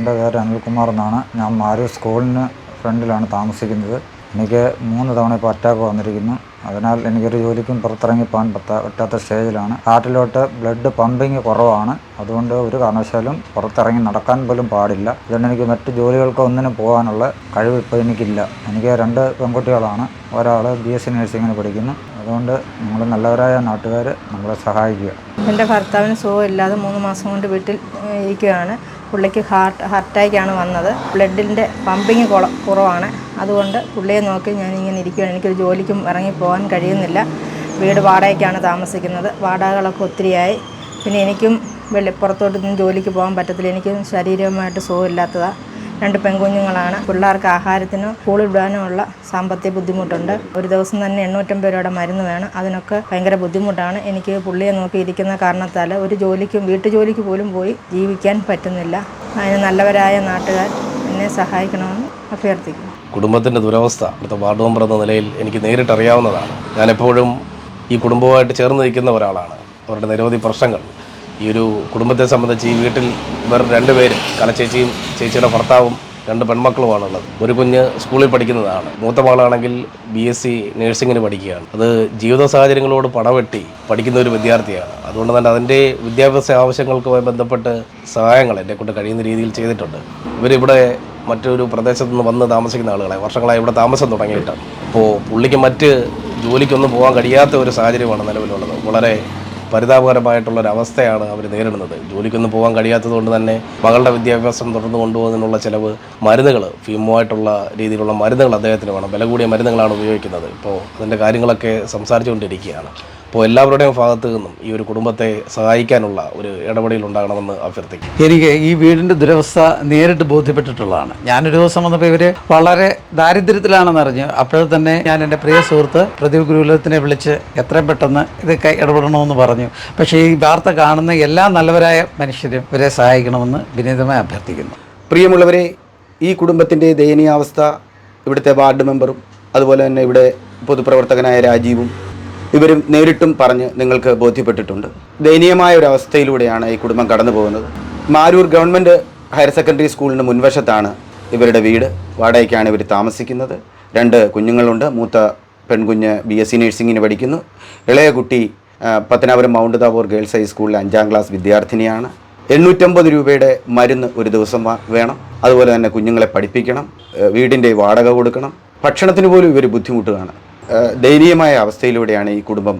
എന്റെ പേര് അനിൽകുമാർ എന്നാണ്. ഞാൻ മാരൂർ സ്കൂളിന് ഫ്രണ്ടിലാണ് താമസിക്കുന്നത്. എനിക്ക് മൂന്ന് തവണ ഇപ്പോൾ അറ്റാക്ക് വന്നിരിക്കുന്നു. അതിനാൽ എനിക്കൊരു ജോലിക്കും പുറത്തിറങ്ങി പോകാൻ പറ്റാ പറ്റാത്ത സ്റ്റേജിലാണ്. ഹാർട്ടിലോട്ട് ബ്ലഡ് പമ്പിങ് കുറവാണ്. അതുകൊണ്ട് ഒരു കാരണവശാലും പുറത്തിറങ്ങി നടക്കാൻ പോലും പാടില്ല. അതുകൊണ്ട് എനിക്ക് മറ്റ് ജോലികൾക്ക് ഒന്നിനും പോകാനുള്ള കഴിവ് ഇപ്പോൾ എനിക്കില്ല. എനിക്ക് രണ്ട് പെൺകുട്ടികളാണ്. ഒരാൾ ബി എസ് സി നഴ്സിങ്ങിന് പഠിക്കുന്നു. അതുകൊണ്ട് നിങ്ങൾ നല്ലവരായ നാട്ടുകാർ നമ്മളെ സഹായിക്കുക. എന്റെ ഭർത്താവിന് സുഖമില്ലാതെ മൂന്ന് മാസം കൊണ്ട് വീട്ടിൽ ഇരിക്കുകയാണ്. പുള്ളിക്ക് ഹാർട്ട് ഹാർട്ടാക്കാണ് വന്നത്. ബ്ലഡിന്റെ പമ്പിങ് കുറവാണ്. അതുകൊണ്ട് പുള്ളിയെ നോക്കി ഞാൻ ഇങ്ങനെ ഇരിക്കുകയാണ് എനിക്കൊരു ജോലിക്കും ഇറങ്ങി പോകാൻ കഴിയുന്നില്ല. വീട് വാടകയ്ക്കാണ് താമസിക്കുന്നത്. വാടകകളൊക്കെ ഒത്തിരിയായി. പിന്നെ എനിക്കും വെളി പുറത്തോട്ടൊന്നും ജോലിക്ക് പോകാൻ പറ്റത്തില്ല. എനിക്കും ശാരീരികമായിട്ട് സുഖമില്ലാത്തതാണ് രണ്ട് പെൺകുഞ്ഞുങ്ങളാണ്. പിള്ളേർക്ക് ആഹാരത്തിനും സ്കൂളിൽ വിടാനുമുള്ള സാമ്പത്തിക ബുദ്ധിമുട്ടുണ്ട്. ഒരു ദിവസം തന്നെ എണ്ണൂറ്റമ്പത് രൂപയുടെ മരുന്ന് വേണം. അതിനൊക്കെ ഭയങ്കര ബുദ്ധിമുട്ടാണ്. എനിക്ക് പുള്ളിയെ നോക്കി ഇരിക്കുന്ന കാരണത്താൽ ഒരു ജോലിക്കും വീട്ടുജോലിക്ക് പോലും പോയി ജീവിക്കാൻ പറ്റുന്നില്ല. അതിന് നല്ലവരായ നാട്ടുകാർ എന്നെ സഹായിക്കണമെന്ന് അഭ്യർത്ഥിക്കുന്നു. കുടുംബത്തിന്റെ ദുരവസ്ഥ അടുത്ത വാർഡ് മെമ്പർ എന്ന നിലയിൽ എനിക്ക് നേരിട്ട് അറിയാവുന്നതാണ് ഞാനെപ്പോഴും ഈ കുടുംബവുമായിട്ട് ചേർന്ന് നിൽക്കുന്ന ഒരാളാണ്. അവരുടെ നിരവധി പ്രശ്നങ്ങൾ ഈ ഒരു കുടുംബത്തെ സംബന്ധിച്ച് ഈ വീട്ടിൽ വേറെ രണ്ട് പേര് കലച്ചേച്ചിയും ചേച്ചിയുടെ ഭർത്താവും രണ്ട് പെൺമക്കളുമാണുള്ളത്. ഒരു കുഞ്ഞ് സ്കൂളിൽ പഠിക്കുന്നതാണ്. മൂത്ത മകളാണെങ്കിൽ ബി എസ് സി നഴ്സിങ്ങിന് പഠിക്കുകയാണ്. അത് ജീവിത സാഹചര്യങ്ങളോട് പടവെട്ടി പഠിക്കുന്ന ഒരു വിദ്യാർത്ഥിയാണ്. അതുകൊണ്ട് തന്നെ അതിന്റെ വിദ്യാഭ്യാസ ആവശ്യങ്ങൾക്കുമായി ബന്ധപ്പെട്ട് സഹായങ്ങൾ എന്നെ കൊണ്ട് കഴിയുന്ന രീതിയിൽ ചെയ്തിട്ടുണ്ട്. ഇവരിവിടെ മറ്റൊരു പ്രദേശത്തു നിന്ന് വന്ന് താമസിക്കുന്ന ആളുകളെ വർഷങ്ങളായി ഇവിടെ താമസം തുടങ്ങിയിട്ടാണ്. അപ്പോൾ പുള്ളിക്ക് മറ്റ് ജോലിക്കൊന്നും പോകാൻ കഴിയാത്ത ഒരു സാഹചര്യമാണ് നിലവിലുള്ളത്. വളരെ പരിതാപകരമായിട്ടുള്ള ഒരു അവസ്ഥയാണ് അവർ നേരിടുന്നത്. ജോലിക്കൊന്നും പോകാൻ കഴിയാത്തതുകൊണ്ട് തന്നെ മകളുടെ വിദ്യാഭ്യാസം തുടർന്ന് കൊണ്ടുപോകുന്നതിനുള്ള ചിലവ് മരുന്നുകൾ ഫീമുമായിട്ടുള്ള രീതിയിലുള്ള മരുന്നുകൾ അദ്ദേഹത്തിന് വേണം. വില കൂടിയ മരുന്നുകളാണ് ഉപയോഗിക്കുന്നത്. ഇപ്പോൾ അതിന്റെ കാര്യങ്ങളൊക്കെ സംസാരിച്ചുകൊണ്ടിരിക്കുകയാണ്. അപ്പോൾ എല്ലാവരുടെയും ഭാഗത്തു നിന്നും ഈ ഒരു കുടുംബത്തെ സഹായിക്കാനുള്ള ഒരു ഇടപെടൽ ഉണ്ടാകണമെന്ന് അഭ്യർത്ഥിക്കും എനിക്ക് ഈ വീടിന്റെ ദുരവസ്ഥ നേരിട്ട് ബോധ്യപ്പെട്ടിട്ടുള്ളതാണ്. ഞാനൊരു ദിവസം വന്നപ്പോൾ ഇവർ വളരെ ദാരിദ്ര്യത്തിലാണെന്ന് അറിഞ്ഞു. അപ്പോൾ തന്നെ ഞാൻ എന്റെ പ്രിയ സുഹൃത്ത് പ്രദീപ് ഗുരുകുലത്തിനെ വിളിച്ച് എത്രയും പെട്ടെന്ന് ഇത് ഇടപെടണമെന്ന് പറഞ്ഞു. പക്ഷേ ഈ വാർത്ത കാണുന്ന എല്ലാ നല്ലവരായ മനുഷ്യരും ഇവരെ സഹായിക്കണമെന്ന് വിനീതമായി അഭ്യർത്ഥിക്കുന്നു. പ്രിയമുള്ളവരെ ഈ കുടുംബത്തിന്റെ ദയനീയാവസ്ഥ ഇവിടുത്തെ വാർഡ് മെമ്പറും അതുപോലെ തന്നെ ഇവിടെ പൊതുപ്രവർത്തകനായ രാജീവും ഇവരും നേരിട്ടും പറഞ്ഞ് നിങ്ങൾക്ക് ബോധ്യപ്പെട്ടിട്ടുണ്ട്. ദയനീയമായ ഒരു അവസ്ഥയിലൂടെയാണ് ഈ കുടുംബം കടന്നു പോകുന്നത്. മാരൂർ ഗവൺമെന്റ് ഹയർ സെക്കൻഡറി സ്കൂളിന് മുൻവശത്താണ് ഇവരുടെ വീട്. വാടകയ്ക്കാണ് ഇവർ താമസിക്കുന്നത്. രണ്ട് കുഞ്ഞുങ്ങളുണ്ട്. മൂത്ത പെൺകുഞ്ഞ് ബി എസ് സി നഴ്സിങ്ങിന് പഠിക്കുന്നു. ഇളയ കുട്ടി പത്തനാപുരം മൗണ്ട് താബോർ ഗേൾസ് ഹൈസ്കൂളിലെ അഞ്ചാം ക്ലാസ് വിദ്യാർത്ഥിനിയാണ്. എണ്ണൂറ്റമ്പത് രൂപയുടെ മരുന്ന് ഒരു ദിവസം വേണം. അതുപോലെ തന്നെ കുഞ്ഞുങ്ങളെ പഠിപ്പിക്കണം. വീടിന്റെ വാടക കൊടുക്കണം. ഭക്ഷണത്തിന് പോലും ഇവർ ബുദ്ധിമുട്ടുകയാണ്. ദയനീയമായ അവസ്ഥയിലൂടെയാണ് ഈ കുടുംബം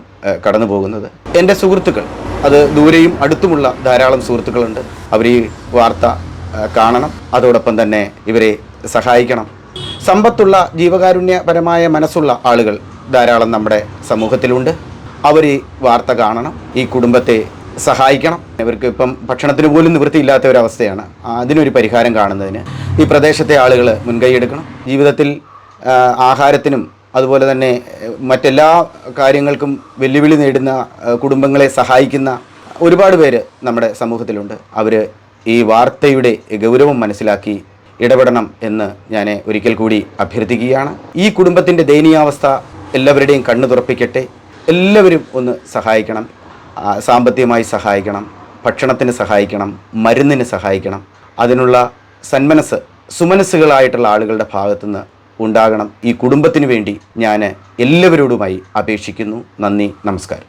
കടന്നു പോകുന്നത് എന്റെ സുഹൃത്തുക്കൾ അത് ദൂരെയും അടുത്തുമുള്ള ധാരാളം സുഹൃത്തുക്കളുണ്ട്. അവർ ഈ വാർത്ത കാണണം. അതോടൊപ്പം തന്നെ ഇവരെ സഹായിക്കണം. സമ്പത്തുള്ള ജീവകാരുണ്യപരമായ മനസ്സുള്ള ആളുകൾ ധാരാളം നമ്മുടെ സമൂഹത്തിലുണ്ട്. അവർ ഈ വാർത്ത കാണണം ഈ കുടുംബത്തെ സഹായിക്കണം. ഇവർക്ക് ഇപ്പം ഭക്ഷണത്തിന് പോലും നിവൃത്തിയില്ലാത്ത ഒരു അവസ്ഥയാണ്. അതിനൊരു പരിഹാരം കാണുന്നതിന് ഈ പ്രദേശത്തെ ആളുകൾ മുൻകൈയെടുക്കണം ജീവിതത്തിൽ ആഹാരത്തിനും അതുപോലെ തന്നെ മറ്റെല്ലാ കാര്യങ്ങൾക്കും വെല്ലുവിളി നേടുന്ന കുടുംബങ്ങളെ സഹായിക്കുന്ന ഒരുപാട് പേര് നമ്മുടെ സമൂഹത്തിലുണ്ട്. അവർ ഈ വാർത്തയുടെ ഗൗരവം മനസ്സിലാക്കി ഇടപെടണം എന്ന് ഞാൻ ഒരിക്കൽ കൂടി അഭ്യർത്ഥിക്കുകയാണ്. ഈ കുടുംബത്തിന്റെ ദയനീയാവസ്ഥ എല്ലാവരുടെയും കണ്ണു തുറപ്പിക്കട്ടെ. എല്ലാവരും ഒന്ന് സഹായിക്കണം. സാമ്പത്തികമായി സഹായിക്കണം. ഭക്ഷണത്തിന് സഹായിക്കണം. മരുന്നിന് സഹായിക്കണം. അതിനുള്ള സന്മനസ് സുമനസ്സുകളായിട്ടുള്ള ആളുകളുടെ ഭാഗത്തുനിന്ന് ഉണ്ടാകണം. ഈ കുടുംബത്തിന് വേണ്ടി ഞാൻ എല്ലാവരോടുമായി അപേക്ഷിക്കുന്നു. നന്ദി നമസ്കാരം.